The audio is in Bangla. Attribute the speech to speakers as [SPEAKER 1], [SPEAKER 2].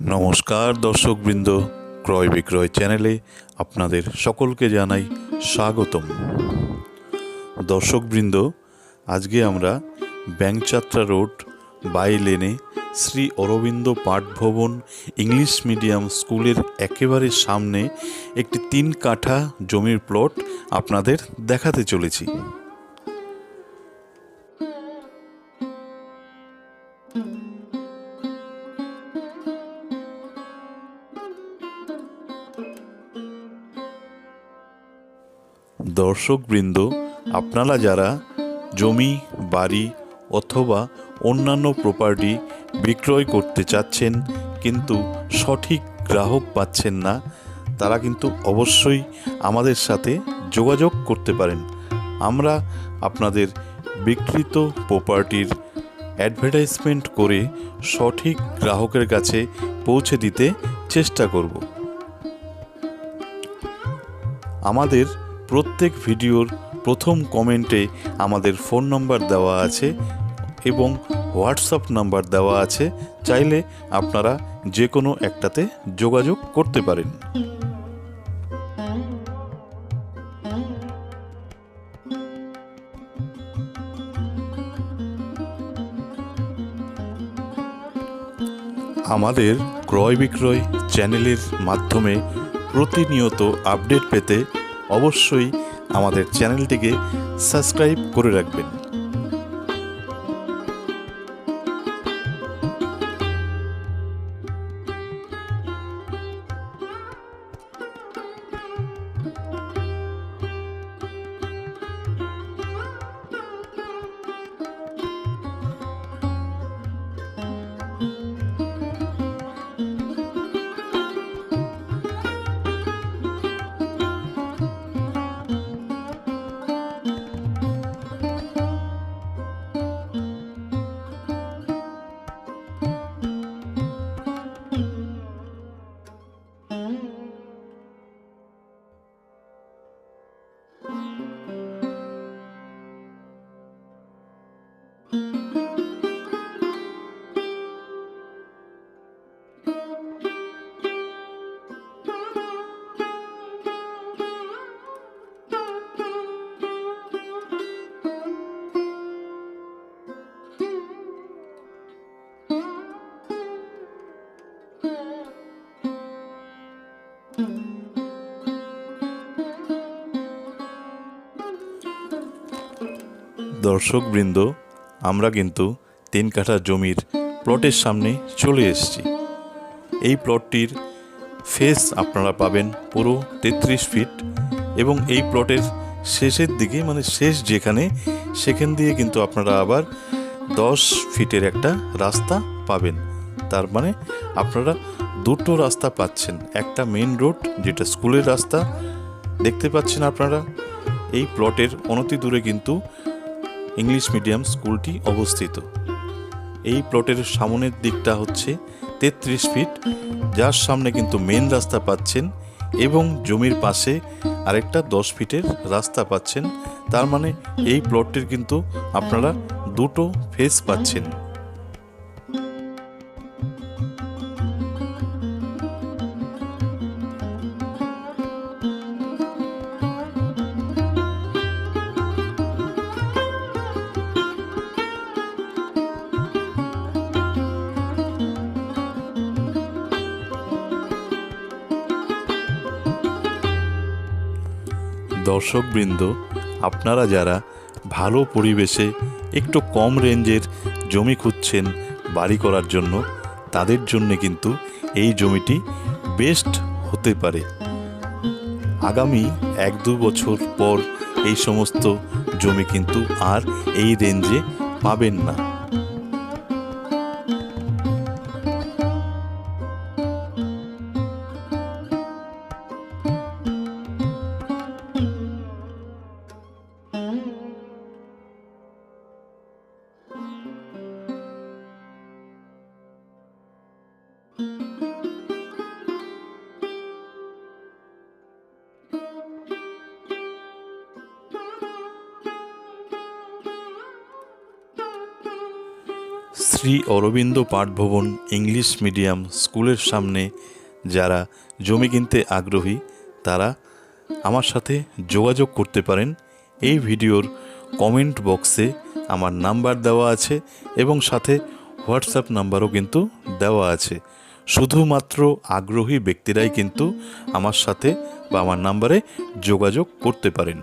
[SPEAKER 1] নমস্কার দর্শকবৃন্দ, ক্রয় বিক্রয় চ্যানেলে আপনাদের সকলকে জানাই স্বাগতম। দর্শকবৃন্দ, আজকে আমরা Bangchatra road by lane Shri Aurobindo Pathabhavan English medium স্কুলের একেবারে সামনে একটি তিন কাঠা জমির প্লট আপনাদের দেখাতে চলেছি। দর্শকবৃন্দ, আপনারা যারা জমি, বাড়ি অথবা অন্যান্য প্রপার্টি বিক্রয় করতে চাচ্ছেন কিন্তু সঠিক গ্রাহক পাচ্ছেন না, তারা কিন্তু অবশ্যই আমাদের সাথে যোগাযোগ করতে পারেন। আমরা আপনাদের বিকৃত প্রপার্টির অ্যাডভার্টাইজমেন্ট করে সঠিক গ্রাহকের কাছে পৌঁছে দিতে চেষ্টা করব। আমাদের প্রত্যেক ভিডিওর প্রথম কমেন্টে আমাদের ফোন নম্বর দেওয়া আছে এবং হোয়াটসঅ্যাপ নাম্বার দেওয়া আছে। চাইলে আপনারা যে কোনো একটাতে যোগাযোগ করতে পারেন। আমাদের ক্রয় বিক্রয় চ্যানেলের মাধ্যমে প্রতিনিয়ত আপডেট পেতে অবশ্যই আমাদের চ্যানেলটিকে সাবস্ক্রাইব করে রাখবেন। দর্শকবৃন্দ, আমরা কিন্তু তিন কাঠা জমির প্লটের সামনে চলে এসেছি। এই প্লটটির ফেস আপনারা পাবেন পুরো তেত্রিশ ফিট এবং এই প্লটের শেষের দিকে মানে শেষ যেখানে, সেখান দিয়ে কিন্তু আপনারা আবার দশ ফিটের একটা রাস্তা পাবেন। তার মানে আপনারা দুটো রাস্তা পাচ্ছেন। একটা মেন রোড যেটা স্কুলের রাস্তা, দেখতে পাচ্ছেন আপনারা, এই প্লটের অনতি দূরে কিন্তু ইংলিশ মিডিয়াম স্কুলটি অবস্থিত। এই প্লটের সামনের দিকটা হচ্ছে তেত্রিশ ফিট, যার সামনে কিন্তু মেন রাস্তা পাচ্ছেন এবং জমির পাশে আরেকটা দশ ফিটের রাস্তা পাচ্ছেন। তার মানে এই প্লটটির কিন্তু আপনারা দুটো ফেস পাচ্ছেন। দর্শকবৃন্দ, আপনারা যারা ভালো পরিবেশে একটু কম রেঞ্জের জমি খুঁজছেন বাড়ি করার জন্য, তাদের জন্য কিন্তু এই জমিটি বেস্ট হতে পারে। আগামী এক দু বছর পর এই সমস্ত জমি কিন্তু আর এই রেঞ্জে পাবেন না। শ্রী অরবিন্দ পাঠভবন ইংলিশ মিডিয়াম স্কুলের সামনে, যারা জমি কিনতে আগ্রহী, তারা আমার সাথে যোগাযোগ করতে পারেন। এই ভিডিওর কমেন্ট বক্সে আমার নাম্বার দেওয়া আছে এবং সাথে হোয়াটসঅ্যাপ নাম্বারও কিন্তু দেওয়া আছে। শুধুমাত্র আগ্রহী ব্যক্তিরাই কিন্তু আমার সাথে বা আমার নাম্বারে যোগাযোগ করতে পারেন।